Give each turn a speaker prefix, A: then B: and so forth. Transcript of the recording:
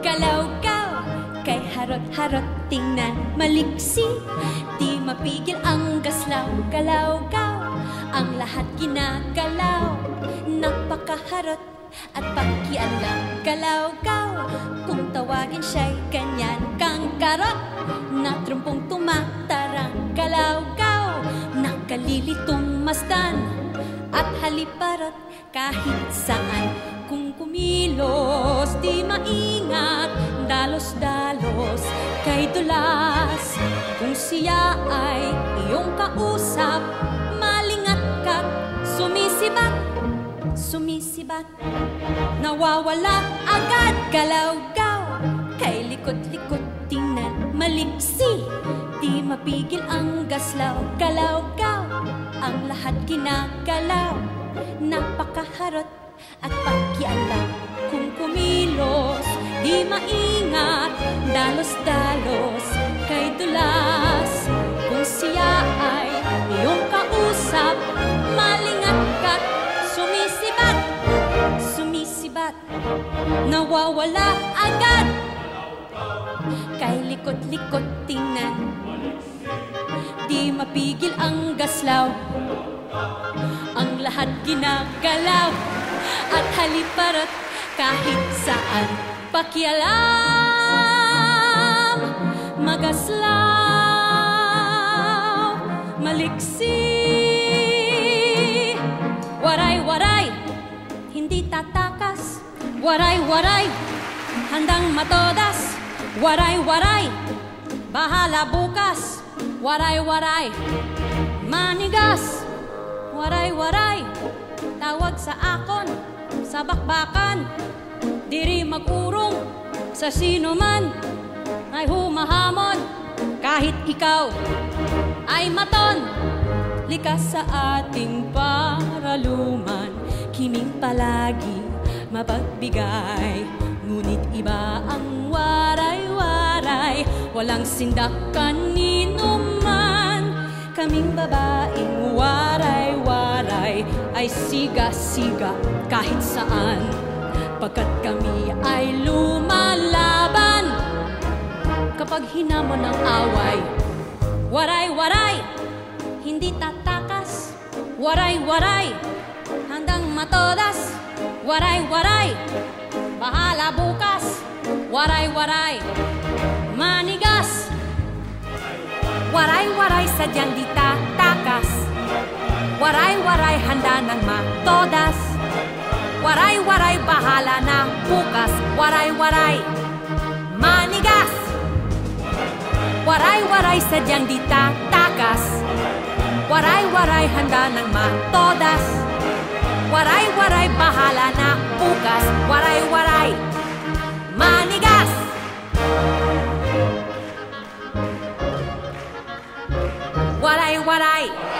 A: Galaw-gaw, kay harot-harot tingnan maliksi. Di mapigil ang gaslaw, galaw-gaw Ang lahat ginagalaw Napakaharot at pakialam Galaw-gaw, kung tawagin siya'y ganyan kang karot Na trumpong tumatarang Galaw-gaw, nakalilitong masdan At haliparot kahit saan Kung kumilos, di maingat. Dalos-dalos, kay dulas Kung siya ay iyong kausap Malingat ka, sumisibat Sumisibat, nawawala agad Galaw-gaw, kay likot-likot tingnan Maliksi, di mapigil ang gaslaw Galaw-gaw, ang lahat ginagalaw Napakaharot at pakialam Kung kumilos, di maingat Dalos-dalos, kay dulas. Kung siya ay iyong kausap Malingat ka, sumisibat Sumisibat, nawawala agad. Kay likot-likot tingnan Di mapigil ang gaslaw. Ang lahat ginagalaw At haliparot kahit saan Pakialam. Magaslaw Maliksi. Waray-waray Hindi tatakas. Waray-waray Handang matodas. Waray-waray Bahala bukas Waray-waray Manigas. Waray-waray Tawag sa akon Sa bakbakan. Diri magurong Sa sino man. Ay humahamon Kahit ikaw Ay maton. Likas sa ating paraluman Kiming palagi mapagbigay. Ngunit iba ang waray-waray Walang sindak kanino man. Kaming babaeng waray-waray Ay siga-siga kahit saan. Pagkat kami ay lumalaban Kapag hinamon ng away Waray-waray, hindi tatakas Waray-waray, handang matodas Waray-waray, bahala bukas Waray-waray,
B: Waray-waray sadyang di tatakas. Waray-waray handa ng matodas. Waray-waray bahala na bukas. Waray-waray manigas. Waray-waray sadyang di tatakas. Waray-waray handa ng matodas. Waray-waray bahala na bukas. Waray what I eat.